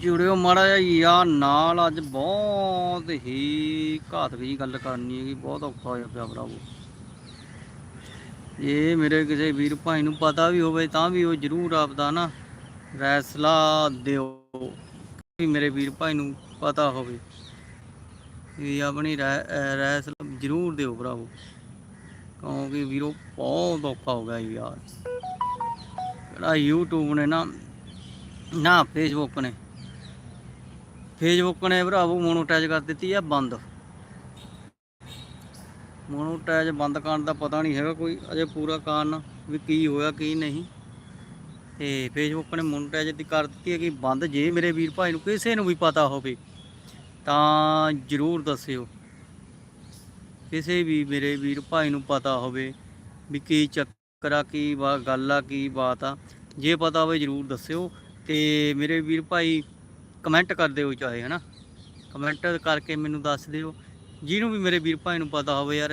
ਜੁੜਿਓ ਮਾੜਾ ਜਿਹਾ ਯਾਰ ਨਾਲ ਅੱਜ ਬਹੁਤ ਹੀ ਘਾਤਕ ਜੀ ਗੱਲ ਕਰਨੀ ਹੈਗੀ, ਬਹੁਤ ਔਖਾ ਹੋਇਆ ਪਿਆ ਭਰਾਵੋ। ਇਹ ਮੇਰੇ ਕਿਸੇ ਵੀਰ ਭਾਈ ਨੂੰ ਪਤਾ ਵੀ ਹੋਵੇ ਤਾਂ ਵੀ ਉਹ ਜ਼ਰੂਰ ਆਪਦਾ ਨਾ ਫੈਸਲਾ ਦਿਓ, ਵੀ ਮੇਰੇ ਵੀਰ ਭਾਈ ਨੂੰ ਪਤਾ ਹੋਵੇ। ਵੀ ਆਪਣੀ ਰੈਸ ਜ਼ਰੂਰ ਦਿਓ ਭਰਾਵੋ, ਕਿਉਂਕਿ ਵੀਰੋ ਬਹੁਤ ਔਖਾ ਹੋ ਗਿਆ ਯਾਰ ਜਿਹੜਾ YouTube ਨੇ ਨਾ ਨਾ ਫੇਸਬੁੱਕ ਨੇ ਫੇਸਬੁੱਕ ਨੇ ਭਰਾਵੋ ਮੋਨੋਟਾਈਜ਼ ਕਰ ਦਿੱਤੀ ਆ, ਬੰਦ। ਮੋਨੋਟਾਈਜ਼ ਬੰਦ ਕਰਨ ਦਾ ਪਤਾ ਨਹੀਂ ਹੈਗਾ ਕੋਈ, ਅਜੇ ਪੂਰਾ ਕਾਰਨ ਵੀ ਕੀ ਹੋਇਆ, ਕੀ ਨਹੀਂ। ਤੇ ਫੇਸਬੁੱਕ ਨੇ ਮੋਨੋਟਾਈਜ਼ ਦੀ ਕਰ ਦਿੱਤੀ ਹੈ ਕਿ ਬੰਦ, ਜੇ ਮੇਰੇ ਵੀਰ ਭਾਈ ਨੂੰ ਕਿਸੇ ਨੂੰ ਵੀ ਪਤਾ ਹੋਵੇ, ਤਾਂ ਜਰੂਰ ਦੱਸਿਓ। ਕਿਸੇ ਵੀ ਮੇਰੇ ਵੀਰ ਭਾਈ ਨੂੰ ਪਤਾ ਹੋਵੇ ਵੀ ਕੀ ਚੱਕਰ ਆ, ਕੀ ਵਾ, ਗੱਲ ਆ, ਕੀ ਬਾਤ ਆ, ਜੇ ਪਤਾ ਹੋਵੇ ਜਰੂਰ ਦੱਸਿਓ। ਤੇ ਮੇਰੇ ਵੀਰ ਭਾਈ ਕਮੈਂਟ ਕਰ ਦਿਓ ਚਾਹੇ, ਹਨਾ? ਕਮੈਂਟ ਕਰਕੇ ਮੈਨੂੰ ਦੱਸ ਦਿਓ। ਜਿਹਨੂੰ ਵੀ ਮੇਰੇ ਵੀਰ ਭਾਈ ਨੂੰ ਪਤਾ ਹੋਵੇ ਯਾਰ,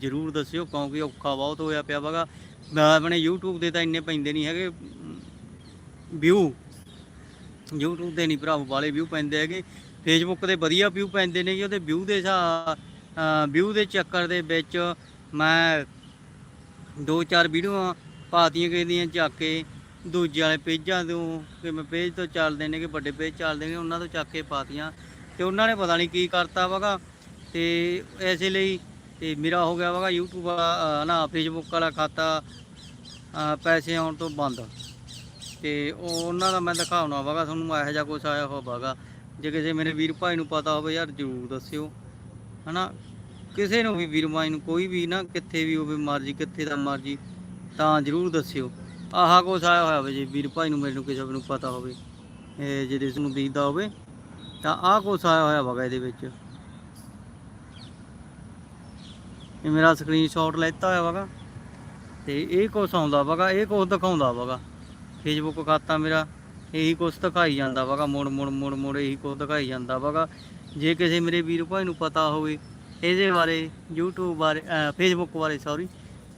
ਜਰੂਰ ਦੱਸਿਓ, ਕਿਉਂਕਿ ਔਖਾ ਬਹੁਤ ਹੋਇਆ ਪਿਆ ਵਗਾ। ਆਪਣੇ YouTube ਦੇ ਤਾਂ ਇੰਨੇ ਪੈਂਦੇ ਨਹੀਂ ਹੈਗੇ। ਵਿਊ YouTube ਦੇ ਨਹੀਂ ਭਰਾਵੋ ਵਾਲੇ ਵਿਊ ਪੈਂਦੇ ਹੈਗੇ। Facebook ਤੇ ਵਧੀਆ ਵਿਊ ਪੈਂਦੇ ਨੇ ਜੀ, ਉਹਦੇ ਵਿਊ ਦੇ ਵਿਊ ਦੇ ਚੱਕਰ ਦੇ ਵਿੱਚ ਮੈਂ ਦੋ ਚਾਰ ਵੀਡੀਓਆਂ ਪਾਤੀਆਂ ਗਈਆਂ ਚੱਕ ਕੇ। ਦੂਜੇ ਵਾਲੇ ਪੇਜਾਂ ਤੋਂ ਕਿ ਮੈਂ ਪੇਜ ਤੋਂ ਚੱਲਦੇ ਨੇ ਕਿ ਵੱਡੇ ਪੇਜ ਚੱਲਦੇ ਨੇ ਉਹਨਾਂ ਤੋਂ ਚੱਕ ਕੇ ਪਾਤੀਆਂ। ਤੇ ਉਹਨਾਂ ਨੇ ਪਤਾ ਨਹੀਂ ਕੀ ਕਰਤਾ ਵਗਾ। ਤੇ ਐਸੇ ਲਈ ਤੇ ਮੇਰਾ ਹੋ ਗਿਆ ਵਗਾ YouTube ਵਾਲਾ, ਅਹ, ਨਾ Facebook ਵਾਲਾ ਖਾਤਾ ਪੈਸੇ ਆਉਣ ਤੋਂ ਬੰਦ। ਤੇ ਉਹ, ਉਹਨਾਂ ਦਾ ਮੈਂ ਦਿਖਾਉਣਾ ਵਗਾ, ਤੁਹਾਨੂੰ ਇਹੋ ਜਿਹਾ ਕੁਝ ਆਇਆ ਹੋਵੇਗਾ। ਜੇ ਕਿਸੇ ਮੇਰੇ ਵੀਰ ਭਾਈ ਨੂੰ ਪਤਾ ਹੋਵੇ, ਯਾਰ ਜ਼ਰੂਰ ਦੱਸਿਓ। ਹਨਾ? ਕਿਸੇ ਨੂੰ ਵੀ, ਵੀਰ ਭਾਈ ਨੂੰ, ਕੋਈ ਵੀ ਨਾ, ਕਿੱਥੇ ਵੀ ਹੋਵੇ ਮਰਜ਼ੀ, ਕਿੱਥੇ ਦਾ ਮਰਜ਼ੀ, ਤਾਂ ਜ਼ਰੂਰ ਦੱਸਿਓ। ਆਹ ਕੁਛ ਆਇਆ ਹੋਇਆ ਹੋਵੇ ਜੇ, ਵੀਰ ਭਾਈ ਨੂੰ ਮੈਨੂੰ ਕਿਸੇ ਨੂੰ ਪਤਾ ਹੋਵੇ, ਇਹ ਜੇ ਇਸ ਨੂੰ ਦੀਦਾ ਹੋਵੇ, ਤਾਂ ਆਹ ਕੁਛ ਆਇਆ ਹੋਇਆ ਵਗਾ ਇਹਦੇ ਵਿੱਚ। ਇਹ ਮੇਰਾ ਸਕਰੀਨਸ਼ਾਟ ਲੈਤਾ ਹੋਇਆ ਵਗਾ ਤੇ ਇਹ ਕੁਛ ਆਉਂਦਾ ਵਗਾ ਇਹ ਕੁਛ ਦਿਖਾਉਂਦਾ ਵਗਾ ਫੇਸਬੁੱਕ ਖਾਤਾ ਮੇਰਾ ਇਹੀ ਕੁਛ ਦਿਖਾਈ ਜਾਂਦਾ ਵਗਾ ਮੁੜ ਮੁੜ ਮੁੜ ਮੁੜ ਇਹੀ ਕੁਛ ਦਿਖਾਈ ਜਾਂਦਾ ਵਗਾ ਜੇ ਕਿਸੇ ਮੇਰੇ ਵੀਰ ਭਾਈ ਨੂੰ ਪਤਾ ਹੋਵੇ, ਇਹਦੇ ਬਾਰੇ YouTube ਬਾਰੇ ਫੇਸਬੁੱਕ ਬਾਰੇ ਸੌਰੀ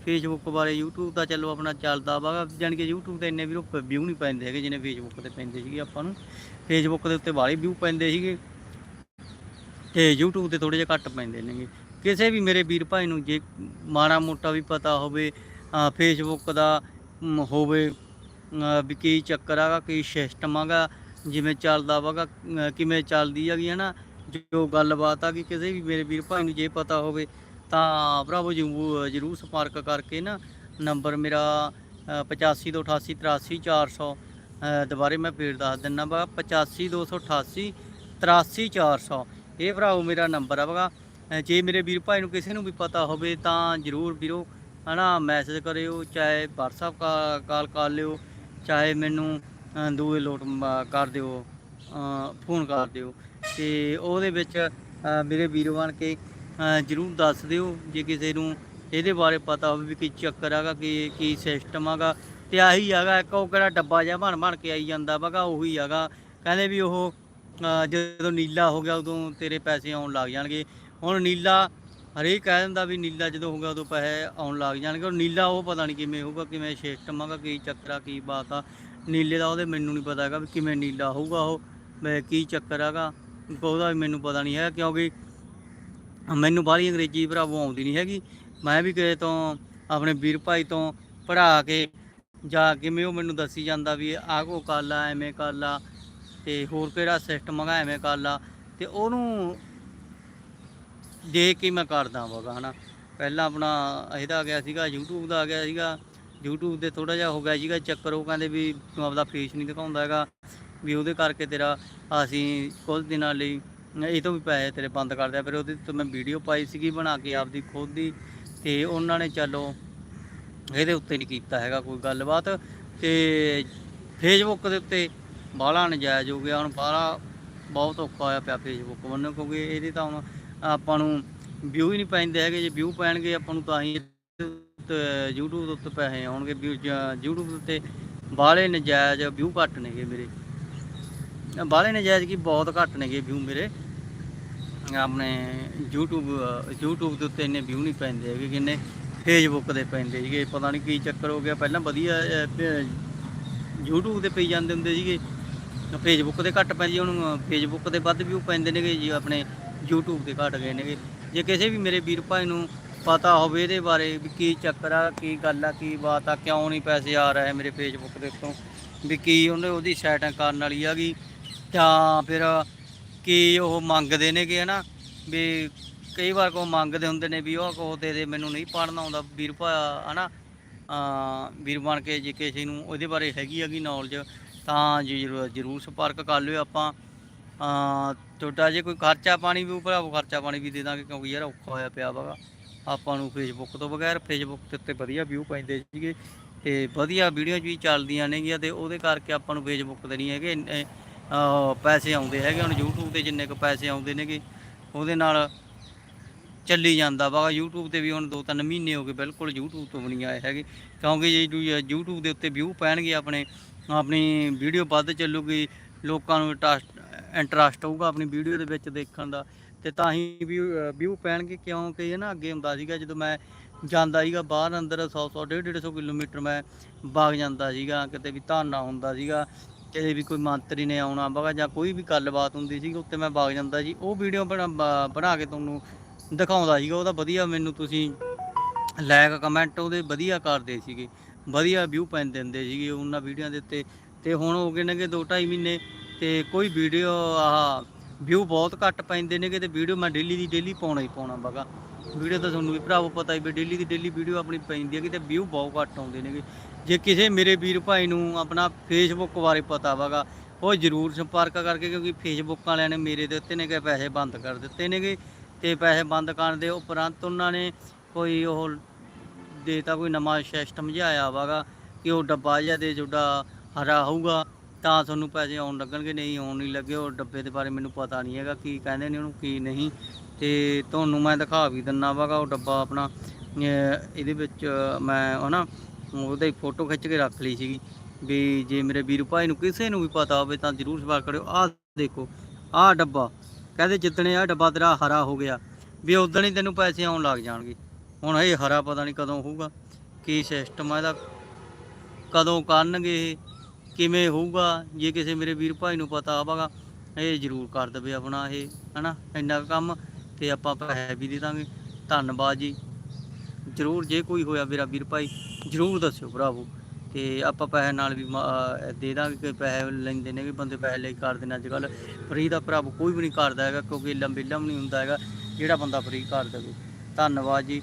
ਫੇਸਬੁੱਕ ਬਾਰੇ YouTube ਦਾ ਚੱਲੋ ਆਪਣਾ ਚੱਲਦਾ ਵਾ ਜਾਣੀ ਕਿ YouTube ਤੇ ਇੰਨੇ ਵੀਰੋ ਵਿਊ ਨਹੀਂ ਪੈਂਦੇ ਹੈਗੇ ਜਿਨੇ ਫੇਸਬੁੱਕ ਤੇ ਪੈਂਦੇ ਸੀਗੇ ਆਪਾਂ ਨੂੰ। ਫੇਸਬੁੱਕ ਦੇ ਉੱਤੇ ਵਾਲੇ ਵਿਊ ਪੈਂਦੇ ਸੀਗੇ ਤੇ YouTube ਤੇ ਥੋੜੇ ਜਿਹਾ ਘੱਟ ਪੈਂਦੇ ਨੇਗੇ। ਕਿਸੇ ਵੀ ਮੇਰੇ ਵੀਰ ਭਾਈ ਨੂੰ ਜੇ ਮਾੜਾ ਮੋਟਾ ਵੀ ਪਤਾ ਹੋਵੇ ਫੇਸਬੁੱਕ ਦਾ ਹੋਵੇ ਵੀ ਕੀ ਚੱਕਰ ਆਗਾ ਕੀ ਸਿਸਟਮ ਆਗਾ ਜਿਵੇਂ ਚੱਲਦਾ ਵਾਗਾ ਅ, ਕਿਵੇਂ ਚੱਲਦੀ ਹੈਗੀ ਹੈ ਨਾ ਜੋ ਗੱਲਬਾਤ ਆ ਕਿ ਕਿਸੇ ਵੀ ਮੇਰੇ ਵੀਰ ਭਾਈ ਨੂੰ ਜੇ ਪਤਾ ਹੋਵੇ ਤਾਂ ਭਰਾਵੋ ਜਰੂਰ ਸੰਪਰਕ ਕਰਕੇ ਨਾ ਨੰਬਰ ਮੇਰਾ ਅ, 85 ਤੋਂ 88 83 400 ਦੁਬਾਰੇ ਮੈਂ ਫੇਰ ਦੱਸ ਦਿੰਦਾ ਵਾ 85 288 83 400 ਇਹ ਭਰਾਵੋ ਮੇਰਾ ਨੰਬਰ ਆ ਵਗਾ ਜੇ ਮੇਰੇ ਵੀਰ ਭਾਈ ਨੂੰ ਕਿਸੇ ਨੂੰ ਵੀ ਪਤਾ ਹੋਵੇ ਤਾਂ ਜਰੂਰ ਵੀਰੋ ਹਨਾ ਮੈਸੇਜ ਕਰਿਓ ਚਾਹੇ WhatsApp ਕਾ- ਕਾਲ ਕਰ ਲਿਓ ਚਾਹੇ ਮੈਨੂੰ ਦੂਏ ਲੋਟ ਕਰ ਦਿਓ ਫੋਨ ਕਰ ਦਿਓ। ਤੇ ਉਹਦੇ ਵਿੱਚ ਮੇਰੇ ਵੀਰ ਬਣ ਕੇ ਜਰੂਰ ਦੱਸ ਦਿਓ ਜੇ ਕਿਸੇ ਨੂੰ ਇਹਦੇ ਬਾਰੇ ਪਤਾ ਹੋਵੇ ਵੀ ਕੀ ਚੱਕਰ ਹੈਗਾ, ਕੀ ਕੀ ਸਿਸਟਮ ਹੈਗਾ। ਤੇ ਆਹੀ ਹੈਗਾ, ਇੱਕ ਉਹ ਕਿਹੜਾ ਡੱਬਾ ਜਿਹਾ ਬਣ ਬਣ ਕੇ ਆਈ ਜਾਂਦਾ ਵਗਾ ਉਹੀ ਹੈਗਾ। ਕਹਿੰਦੇ ਵੀ ਉਹ ਜਦੋਂ ਨੀਲਾ ਹੋ ਗਿਆ ਉਦੋਂ ਤੇਰੇ ਪੈਸੇ ਆਉਣ ਲੱਗ ਜਾਣਗੇ। ਹੁਣ ਨੀਲਾ ਹਰੇਕ ਕਹਿ ਦਿੰਦਾ ਵੀ ਨੀਲਾ ਜਦੋਂ ਹੋਊਗਾ ਉਦੋਂ ਪੈਸੇ ਆਉਣ ਲੱਗ ਜਾਣਗੇ। ਉਹ ਨੀਲਾ ਉਹ ਪਤਾ ਨਹੀਂ ਕਿਵੇਂ ਹੋਊਗਾ, ਕਿਵੇਂ ਸਿਸਟਮ ਹੈਗਾ, ਕੀ ਚੱਕਰ ਆ, ਕੀ ਬਾਤ ਆ। ਨੀਲੇ ਦਾ ਉਹਦੇ ਮੈਨੂੰ ਨਹੀਂ ਪਤਾ ਹੈਗਾ ਵੀ ਕਿਵੇਂ ਨੀਲਾ ਹੋਊਗਾ ਉਹ ਮੈਂ ਕੀ ਚੱਕਰ ਹੈਗਾ। ਉਹਦਾ ਵੀ ਮੈਨੂੰ ਪਤਾ ਨਹੀਂ ਹੈ ਕਿਉਂਕਿ ਮੈਨੂੰ ਬਾਹਲੀ ਅੰਗਰੇਜ਼ੀ ਭਰਾਵੋ ਆਉਂਦੀ ਨਹੀਂ ਹੈਗੀ। ਮੈਂ ਵੀ ਕਿਸੇ ਤੋਂ ਆਪਣੇ ਵੀਰ ਭਾਈ ਤੋਂ ਪੜ੍ਹਾ ਕੇ ਜਾ ਕਿਵੇਂ ਉਹ ਮੈਨੂੰ ਦੱਸੀ ਜਾਂਦਾ ਵੀ ਆਹ ਕੋ ਕਰ ਲਾ ਐਵੇਂ ਕਰ ਲਾ ਤੇ ਹੋਰ ਕਿਹੜਾ ਸਿਸਟਮ ਹੈਗਾ, ਐਵੇਂ ਕਰ ਲਾ ਤੇ ਉਹਨੂੰ ਦੇਖ ਕੇ ਮੈਂ ਕਰਦਾ ਵਗਾ ਹਨਾ। ਪਹਿਲਾਂ ਆਪਣਾ ਇਹਦਾ ਆ ਗਿਆ ਸੀਗਾ, YouTube ਦਾ ਆ ਗਿਆ ਸੀਗਾ। YouTube ਤੇ ਥੋੜਾ ਜਿਹਾ ਹੋ ਗਿਆ ਸੀਗਾ ਚੱਕਰ, ਉਹ ਕਹਿੰਦੇ ਵੀ ਤੂੰ ਆਪਦਾ ਫੇਸ ਨਹੀਂ ਦਿਖਾਉਂਦਾ ਹੈਗਾ। ਵੀ ਉਹਦੇ ਕਰਕੇ ਤੇਰਾ ਅਸੀਂ ਕੁਝ ਦਿਨਾਂ ਲਈ ਇਹ ਤੋਂ ਵੀ ਪੈਸੇ ਤੇਰੇ ਬੰਦ ਕਰ ਦਿਆ। ਫਿਰ ਉਹਦੇ ਤੋਂ ਮੈਂ ਵੀਡੀਓ ਪਾਈ ਸੀਗੀ ਬਣਾ ਕੇ ਆਪਦੀ ਖੁਦ ਦੀ। ਤੇ ਉਹਨਾਂ ਨੇ ਚਲੋ, ਇਹਦੇ ਉੱਤੇ ਨਹੀਂ ਕੀਤਾ ਹੈਗਾ ਕੋਈ ਗੱਲਬਾਤ। ਤੇ ਫੇਸਬੁੱਕ ਦੇ ਉੱਤੇ ਬਾਹਲਾ ਨਜਾਇਜ਼ ਹੋ ਗਿਆ। ਹੁਣ ਬਾਹਲਾ ਬਹੁਤ ਔਖਾ ਹੋਇਆ ਪਿਆ ਫੇਸਬੁੱਕ ਵੱਲੋਂ ਕਿਉਂਕਿ ਇਹਦੇ ਤਾਂ ਹੁਣ ਆਪਾਂ ਨੂੰ ਵਿਊ ਹੀ ਨਹੀਂ ਪੈਂਦੇ ਹੈਗੇ। ਜੇ ਵਿਊ ਪੈਣਗੇ, ਆਪਾਂ ਨੂੰ ਤਾਂ ਹੀ ਇਹਦੇ YouTube ਦੇ ਉੱਤੇ ਪੈਸੇ ਆਉਣਗੇ। ਵਿਊ YouTube ਦੇ ਉੱਤੇ ਬਾਹਲੇ ਨਜਾਇਜ਼ ਵਿਊ ਘੱਟ ਨੇਗੇ ਮੇਰੇ। ਬਾਹਲੇ ਨਜਾਇਜ਼ ਕੀ ਬਹੁਤ ਘੱਟ ਨੇਗੇ ਵਿਊ ਮੇਰੇ। ਆਪਣੇ YouTube YouTube ਦੇ ਉੱਤੇ ਇੰਨੇ ਵਿਊ ਨਹੀਂ ਪੈਂਦੇ ਹੈਗੇ ਕਿੰਨੇ ਫੇਸਬੁੱਕ ਦੇ ਪੈਂਦੇ ਸੀਗੇ। ਪਤਾ ਨਹੀਂ ਕੀ ਚੱਕਰ ਹੋ ਗਿਆ। ਪਹਿਲਾਂ ਵਧੀਆ ਅਹ, YouTube ਤੇ ਪਈ ਜਾਂਦੇ ਹੁੰਦੇ ਸੀਗੇ। ਫੇਸਬੁੱਕ ਤੇ ਘੱਟ ਪੈਂਦੀ ਹੁਣ ਫੇਸਬੁੱਕ ਤੇ ਵੱਧ ਵਿਊ ਪੈਂਦੇ ਨੇਗੇ ਜੀ ਆਪਣੇ YouTube ਤੇ ਘੱਟ ਗਏ ਨੇਗੇ। ਜੇ ਕਿਸੇ ਵੀ ਮੇਰੇ ਵੀਰ ਭਾਈ ਨੂੰ ਪਤਾ ਹੋਵੇ ਇਹਦੇ ਬਾਰੇ ਵੀ ਕੀ ਚੱਕਰ ਆ ਕੀ ਗੱਲ ਆ ਕੀ ਬਾਤ ਆ ਕਿਉਂ ਨਹੀਂ ਪੈਸੇ ਆ ਰਹੇ ਮੇਰੇ ਫੇਸਬੁੱਕ ਦੇ ਉੱਤੋਂ ਵੀ ਕੀ ਉਹਨੇ ਉਹਦੀ ਸਾਈਟਾਂ ਕਰਨ ਵਾਲੀ ਆ ਗਈ ਜਾਂ ਫਿਰ ਕੀ ਉਹ ਮੰਗਦੇ ਨੇਗੇ ਹਨਾ ਵੀ ਕਈ ਵਾਰ ਕੋ ਮੰਗਦੇ ਹੁੰਦੇ ਨੇ ਵੀ ਉਹ ਕੋ ਦੇ ਦੇ ਮੈਨੂੰ ਨਹੀਂ ਪੜਨਾ ਆਉਂਦਾ ਵੀਰ ਭਾ ਹਨਾ ਅਹ ਵੀਰ ਬਣ ਕੇ ਜੇ ਕਿਸੇ ਨੂੰ ਉਹਦੇ ਬਾਰੇ ਹੈਗੀ ਹੈਗੀ ਨੌਲੇਜ ਤਾਂ ਜੀ ਜ਼ਰੂਰ ਸੰਪਰਕ ਕਰ ਲਿਓ ਆਪਾਂ। ਤੁਹਾਡਾ ਜੇ ਕੋਈ ਖਰਚਾ ਪਾਣੀ ਵੀ ਭਰਾਵੋ ਖਰਚਾ ਪਾਣੀ ਵੀ ਦੇ ਦਾਂਗੇ ਕਿਉਂਕਿ ਯਾਰ ਔਖਾ ਹੋਇਆ ਪਿਆ ਵਾਗਾ ਆਪਾਂ ਨੂੰ ਫੇਸਬੁੱਕ ਤੋਂ ਬਗੈਰ ਫੇਸਬੁੱਕ ਦੇ ਉੱਤੇ ਵਧੀਆ ਵਿਊ ਪੈਂਦੇ ਸੀਗੇ ਤੇ ਵਧੀਆ ਵੀਡੀਓ ਵੀ ਚੱਲਦੀਆਂ ਨੇਗੀਆਂ ਤੇ ਉਹਦੇ ਕਰਕੇ ਆਪਾਂ ਨੂੰ ਫੇਸਬੁੱਕ ਤੇ ਨਹੀਂ ਹੈਗੇ ਇੰਨੇ, ਪੈਸੇ ਆਉਂਦੇ ਹੈਗੇ ਹੁਣ YouTube ਤੇ ਜਿੰਨੇ ਕੁ ਪੈਸੇ ਆਉਂਦੇ ਨੇਗੇ, ਉਹਦੇ ਨਾਲ ਚੱਲੀ ਜਾਂਦਾ ਵਾ। YouTube ਤੇ ਵੀ ਹੁਣ 2-3 ਮਹੀਨੇ ਹੋ ਗਏ ਬਿਲਕੁਲ YouTube ਤੋਂ ਵੀ ਨਹੀਂ ਆਏ ਹੈਗੇ। ਕਿਉਂਕਿ ਜੇ ਯੂ- YouTube ਦੇ ਉੱਤੇ ਵਿਊ ਪੈਣਗੇ ਆਪਣੇ, ਆਪਣੀ ਵੀਡੀਓ ਵੱਧ ਚੱਲੂਗੀ, ਲੋਕਾਂ ਨੂੰ ਇੰਟਰਸਟ ਹੋਊਗਾ ਆਪਣੀ ਵੀਡੀਓ ਦੇ ਵਿੱਚ ਦੇਖਣ ਦਾ। ਤੇ ਤਾਂ ਹੀ ਵਿਊ ਪੈਣਗੇ ਕਿਉਂਕਿ ਇਹ ਨਾ ਅੱਗੇ ਹੁੰਦਾ ਸੀਗਾ, ਜਦੋਂ ਮੈਂ ਜਾਂਦਾ ਸੀਗਾ ਬਾਹਰ ਅੰਦਰ 100 100 150 150 ਕਿਲੋਮੀਟਰ ਮੈਂ ਬਾਗ ਜਾਂਦਾ ਸੀਗਾ, ਕਿਤੇ ਵੀ ਧਾਨਾ ਹੁੰਦਾ ਸੀਗਾ। ਕਿਸੇ ਵੀ ਕੋਈ ਮੰਤਰੀ ਨੇ ਆਉਣਾ ਬਗਾ ਜਾਂ ਕੋਈ ਵੀ ਗੱਲਬਾਤ ਹੁੰਦੀ ਸੀ ਉੱਤੇ ਮੈਂ ਵਗ ਜਾਂਦਾ ਜੀ ਉਹ ਵੀਡੀਓ ਬਣਾ ਬਣਾ ਕੇ ਤੁਹਾਨੂੰ ਦਿਖਾਉਂਦਾ ਸੀਗਾ। ਉਹਦਾ ਵਧੀਆ ਮੈਨੂੰ ਤੁਸੀਂ ਲਾਇਕ ਕਮੈਂਟ ਉਹਦੇ ਵਧੀਆ ਕਰਦੇ ਸੀਗੇ। ਵਧੀਆ ਵਿਊ ਪੈਂਦੇ ਦਿੰਦੇ ਸੀਗੇ ਉਹਨਾਂ ਵੀਡੀਓ ਦੇ ਉੱਤੇ। ਤੇ ਹੁਣ ਹੋ ਗਏ ਨੇਗੇ 2.5 ਮਹੀਨੇ ਤੇ ਕੋਈ ਵੀਡੀਓ ਆਹ ਵਿਊ ਬਹੁਤ ਘੱਟ ਪੈਂਦੇ ਨੇਗੇ ਤੇ ਵੀਡੀਓ ਮੈਂ ਡੇਲੀ ਦੀ ਡੇਲੀ ਪਾਉਣਾ ਹੀ ਪਾਉਣਾ ਬਗਾ ਵੀਡੀਓ ਤਾਂ ਤੁਹਾਨੂੰ ਵੀ ਭਰਾਵੋ ਪਤਾ ਹੀ ਵੀ ਡੇਲੀ ਦੀ ਡੇਲੀ ਵੀਡੀਓ ਆਪਣੀ ਪੈਂਦੀ ਹੈਗੀ ਤੇ ਵਿਊ ਬਹੁਤ ਘੱਟ ਆਉਂਦੇ ਨੇਗੇ। ਜੇ ਕਿਸੇ ਮੇਰੇ ਵੀਰ ਭਾਈ ਨੂੰ ਆਪਣਾ ਫੇਸਬੁੱਕ ਬਾਰੇ ਪਤਾ ਵਗਾ, ਉਹ ਜ਼ਰੂਰ ਸੰਪਰਕ ਕਰਕੇ, ਕਿਉਂਕਿ ਫੇਸਬੁੱਕ ਵਾਲਿਆਂ ਨੇ ਮੇਰੇ ਦੇ ਉੱਤੇ ਨੇਗੇ ਪੈਸੇ ਬੰਦ ਕਰ ਦਿੱਤੇ ਨੇਗੇ ਤੇ ਪੈਸੇ ਬੰਦ ਕਰਨ ਦੇ ਉਪਰੰਤ ਉਹਨਾਂ ਨੇ ਕੋਈ ਉਹ ਦੇਤਾ ਕੋਈ ਨਵਾਂ ਸਿਸਟਮ ਜਿਹਾ ਆਇਆ ਵਾਗਾ ਕਿ ਉਹ ਡੱਬਾ ਜਿਹਾ ਦੇ ਤੁਹਾਡਾ ਹਰਾ ਹੋਊਗਾ, ਤਾਂ ਤੁਹਾਨੂੰ ਪੈਸੇ ਆਉਣ ਲੱਗਣਗੇ, ਨਹੀਂ ਆਉਣ ਨਹੀਂ ਲੱਗੇ, ਉਹ ਡੱਬੇ ਦੇ ਬਾਰੇ ਮੈਨੂੰ ਪਤਾ ਨਹੀਂ ਹੈਗਾ, ਕੀ ਕਹਿੰਦੇ ਨੇ ਉਹਨੂੰ, ਕੀ ਨਹੀਂ। ਤੇ ਤੁਹਾਨੂੰ ਮੈਂ ਦਿਖਾ ਵੀ ਦਿੰਨਾ ਵਾਗਾ ਉਹ ਡੱਬਾ ਆਪਣਾ ਇਹਦੇ ਵਿੱਚ ਮੈਂ ਹਨਾ, ਉਹਦਾ ਹੀ ਫੋਟੋ ਖਿੱਚ ਕੇ ਰੱਖ ਲਈ ਸੀਗੀ, ਵੀ ਜੇ ਮੇਰੇ ਵੀਰ ਭਾਈ ਨੂੰ ਕਿਸੇ ਨੂੰ ਵੀ ਪਤਾ ਹੋਵੇ ਤਾਂ ਜ਼ਰੂਰ ਸਵਾਲ ਕਰਿਓ। ਆਹ ਦੇਖੋ, ਆਹ ਡੱਬਾ, ਕਹਿੰਦੇ ਜਿੱਦਣੇ ਆਹ ਡੱਬਾ ਤੇਰਾ ਹਰਾ ਹੋ ਗਿਆ, ਵੀ ਉਦੋਂ ਹੀ ਤੈਨੂੰ ਪੈਸੇ ਆਉਣ ਲੱਗ ਜਾਣਗੇ। ਹੁਣ ਇਹ ਹਰਾ ਪਤਾ ਨਹੀਂ ਕਦੋਂ ਹੋਊਗਾ, ਕੀ ਸਿਸਟਮ ਆ ਇਹਦਾ, ਕਦੋਂ ਕਰਨਗੇ ਇਹ, ਕਿਵੇਂ ਹੋਊਗਾ, ਜੇ ਕਿਸੇ ਮੇਰੇ ਵੀਰ ਭਾਈ ਨੂੰ ਪਤਾ ਆਵਾਗਾ ਇਹ ਜ਼ਰੂਰ ਕਰ ਦੇਵੇ ਆਪਣਾ ਇਹ, ਹਨਾ, ਇੰਨਾ ਕੁ ਕੰਮ। ਤੇ ਆਪਾਂ ਪੈਸੇ ਵੀ ਦੇ ਦਾਂਗੇ। ਧੰਨਵਾਦ ਜੀ। ਜ਼ਰੂਰ ਜੇ ਕੋਈ ਹੋਇਆ ਮੇਰਾ ਵੀਰ ਭਾਈ, ਜ਼ਰੂਰ ਦੱਸਿਓ ਭਰਾਵੋ। ਤੇ ਆਪਾਂ ਪੈਸੇ ਨਾਲ ਵੀ ਮ- ਦੇ ਦਾਂਗੇ ਕਿ ਪੈਸੇ ਲੈਂਦੇ ਨੇ ਵੀ ਬੰਦੇ ਪੈਸੇ ਲਈ ਕਰਦੇ ਨੇ ਅੱਜ ਕੱਲ ਫਰੀ ਦਾ ਭਰਾਵੋ ਕੋਈ ਵੀ ਨਹੀਂ ਕਰਦਾ ਹੈਗਾ, ਕਿਉਂਕਿ ਲੰਬੇ ਲੰਮ ਨਹੀਂ ਹੁੰਦਾ ਹੈਗਾ। ਜਿਹੜਾ ਬੰਦਾ ਫਰੀ ਕਰ ਦੇਵੇ। ਧੰਨਵਾਦ ਜੀ।